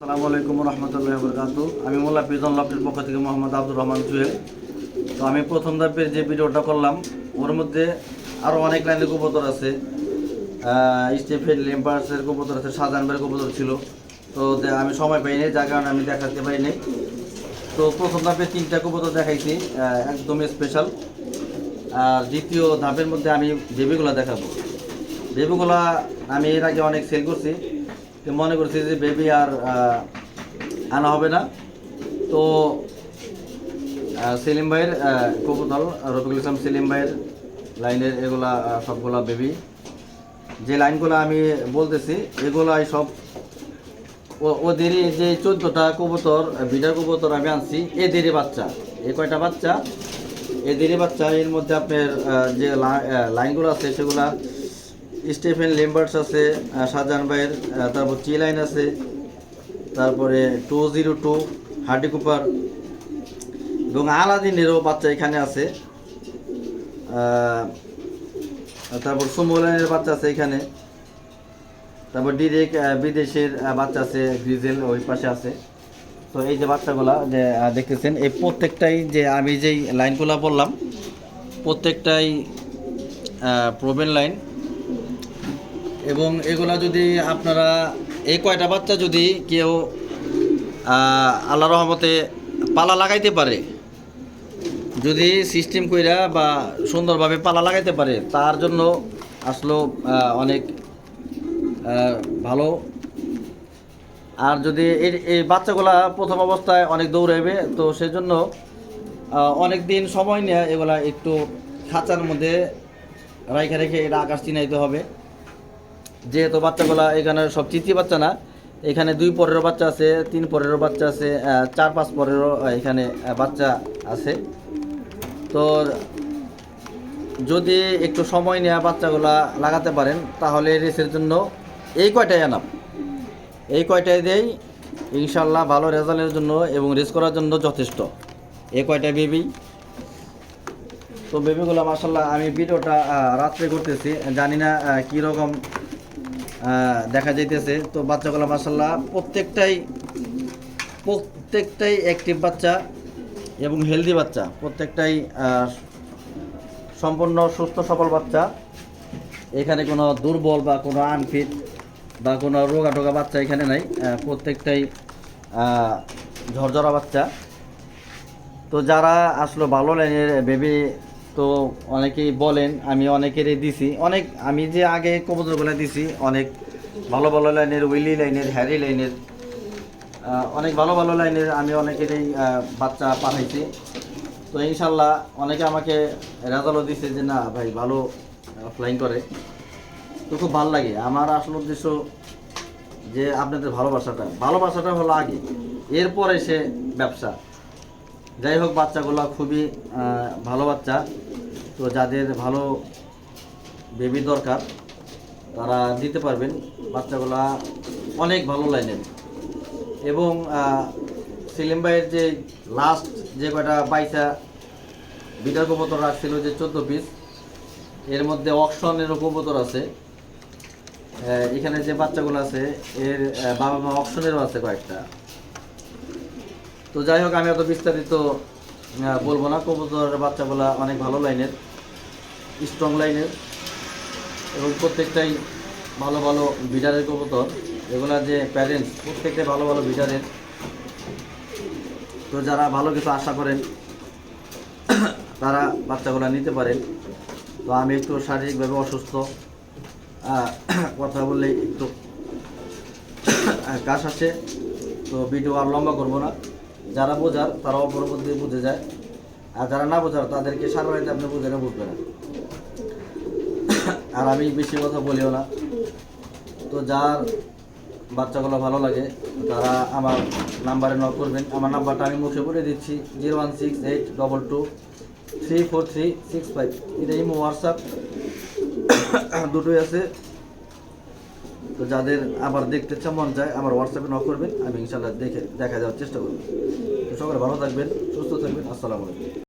আসসালামু আলাইকুম রহমতুল্লাহ বরকাত। আমি মোল্লা পিজন লফটের পক্ষ থেকে মোহাম্মদ আব্দুর রহমান জুয়েল তো আমি প্রথম ধাপের যে ভিডিওটা করলাম ওর মধ্যে আরও অনেক লাইনের কবুতর আছে। স্টিফেন লেম্পার্সের কবুতর আছে শাহজাহানবের কবুতর ছিল। তো আমি সময় পাইনি যার কারণে আমি দেখাতে পারিনি। তো প্রথম ধাপে তিনটা কবুতর দেখাইছি আহ, একদম স্পেশাল আর দ্বিতীয় ধাপের মধ্যে আমি বেবিগুলো দেখাবো। বেবিগুলা আমি এর আগে অনেক সেল করছি। মনে করছি যে বেবি আর আনা হবে না। তো সেলিম ভাইয়ের আহ, কবুতর রফিকুল ইসলাম সেলিম ভাইয়ের লাইনের এগুলা সবগুলা বেবি যে লাইনগুলো আমি বলতেছি এগুলাই সব ও- ওদেরই যে চোদ্দোটা কবুতর বিডার কবুতর আমি আনছি এদেরই বাচ্চা। এ কয়টা বাচ্চা? এদেরই বাচ্চা এর মধ্যে আপনার যে লাইনগুলো আছে সেগুলা স্টিফেন লেম্বার্টস আছে শাহজাহান ভাইয়ের তারপর চি লাইন আছে, তারপরে two zero two, Hardy Cooper, এবং আলাদিনেরও বাচ্চা এখানে আছে। তারপর সুমো লাইনের বাচ্চা আছে এখানে। তারপর ডিরেক্ট বিদেশের বাচ্চা আছে, গ্রিজেল ওই পাশে আছে। তো এই যে বাচ্চাগুলা, যে দেখতেছেন, এই প্রত্যেকটাই যে, আমি যেই লাইনগুলো বললাম, প্রত্যেকটাই প্রবেন লাইন। এবং এগুলা যদি আপনারা, এই কয়টা বাচ্চা যদি কেউ আল্লাহ রহমতে পালা লাগাইতে পারে, যদি সিস্টেম কইরা বা সুন্দরভাবে পালা লাগাইতে পারে, তার জন্য আসলো অনেক ভালো। আর যদি এই বাচ্চাগুলা প্রথম অবস্থায় অনেক দৌড়াইবে, তো সেজন্য অনেক দিন সময় নিয়ে এগুলা একটু খাঁচার মধ্যে রাইখে রেখে এটা আকাশ চিনাইতে হবে। যেহেতু বাচ্চাগুলা এখানে সব চিচি বাচ্চা না এখানে দুই পরেরও বাচ্চা আছে তিন পরেরও বাচ্চা আছে চার পাঁচ পরেরও এখানে বাচ্চা আছে। তো যদি একটু সময় নেওয়া বাচ্চাগুলা লাগাতে পারেন তাহলে রেসের জন্য এই কয়টাই আনাম এই কয়টাই দেই ইনশাল্লাহ ভালো রেজাল্টের জন্য এবং রেস করার জন্য যথেষ্ট। এই কয়টা বেবি? তো বেবিগুলো মাসাল্লাহ আমি ভিডিওটা রাত্রে করতেছি। জানি না আহ, কী রকম আহ, দেখা যাইতেছে। তো বাচ্চাগুলো মাসাল্লাহ প্রত্যেকটাই প্রত্যেকটাই অ্যাক্টিভ বাচ্চা এবং হেলদি বাচ্চা। প্রত্যেকটাই সম্পূর্ণ সুস্থ, সবল বাচ্চা। এখানে কোনো দুর্বল বা কোনো আনফিট বা কোনো রোগা টোগা বাচ্চা এখানে নাই। প্রত্যেকটাই ঝরঝরা বাচ্চা। তো যারা আসলো ভালো লাইনের বেবি তো অনেকেই বলেন, আমি অনেকেরই দিছি। অনেক, আমি যে আগে কবুতরগুলো দিছি, অনেক ভালো ভালো লাইনের, উইলি লাইনের, হ্যারি লাইনের অনেক ভালো ভালো লাইনের আমি অনেকেরই বাচ্চা পাঠাইছি। তো ইনশাল্লাহ অনেকে আমাকে রেজাল্টও দিছে যে, না ভাই, ভালো ফ্লাইং করে। তো খুব ভালো লাগে। আমার আসল উদ্দেশ্য যে আপনাদের ভালোবাসাটা ভালোবাসাটা হলো আগে। এরপরে সে ব্যবসা। যাই হোক বাচ্চাগুলো খুবই ভালো বাচ্চা। তো যাদের ভালো বেবি দরকার, তারা দিতে পারবেন। বাচ্চাগুলা অনেক ভালো লাইনের। এবং সেলিম ভাইয়ের যে লাস্ট যে কয়টা বাইসা বিটার কবুতর রাখছিল যে চোদ্দ পিস এর মধ্যে অকশনেরও কবুতর আছে। এখানে যে বাচ্চাগুলো আছে, এর বাবা মা অকশনেরও আছে কয়েকটা। তো যাই হোক, আমি অত বিস্তারিত বলব না। কবুতরের বাচ্চাগুলা অনেক ভালো লাইনের স্ট্রং লাইনের এবং প্রত্যেকটাই ভালো ভালো বিডারের কবুতর। এগুলা যে প্যারেন্টস প্রত্যেকটাই ভালো ভালো বিডারের তো যারা ভালো কিছু আশা করেন, তারা বাচ্চাগুলা নিতে পারেন। তো আমি একটু শারীরিকভাবে অসুস্থ কথা বললে একটু কাজ আছে তো ভিডিও আর লম্বা করব না। যারা বোঝার, তারাও পরবর্তী বুঝে যায়। আর যারা না বোঝার, তাদেরকে সারা রাইতে আপনি বুঝে না, বুঝবে না। আর আমি বেশি কথা বলিও না। তো যার বাচ্চাগুলো ভালো লাগে, তারা আমার নাম্বারে নক করবেন। আমার নাম্বারটা আমি মুখে বলে দিচ্ছি, zero one six eight double two three four three six five. এটা ইমো, হোয়াটসঅ্যাপ। দুটোই আছে। তো যাদের আবার দেখতে ইচ্ছা, মন যায় আমার হোয়াটসঅ্যাপে নক করবেন, আমি ইনশাল্লাহ দেখে দেখা যাওয়ার চেষ্টা করব। তো সকলে ভালো থাকবেন, সুস্থ থাকবেন, আসসালামু আলাইকুম।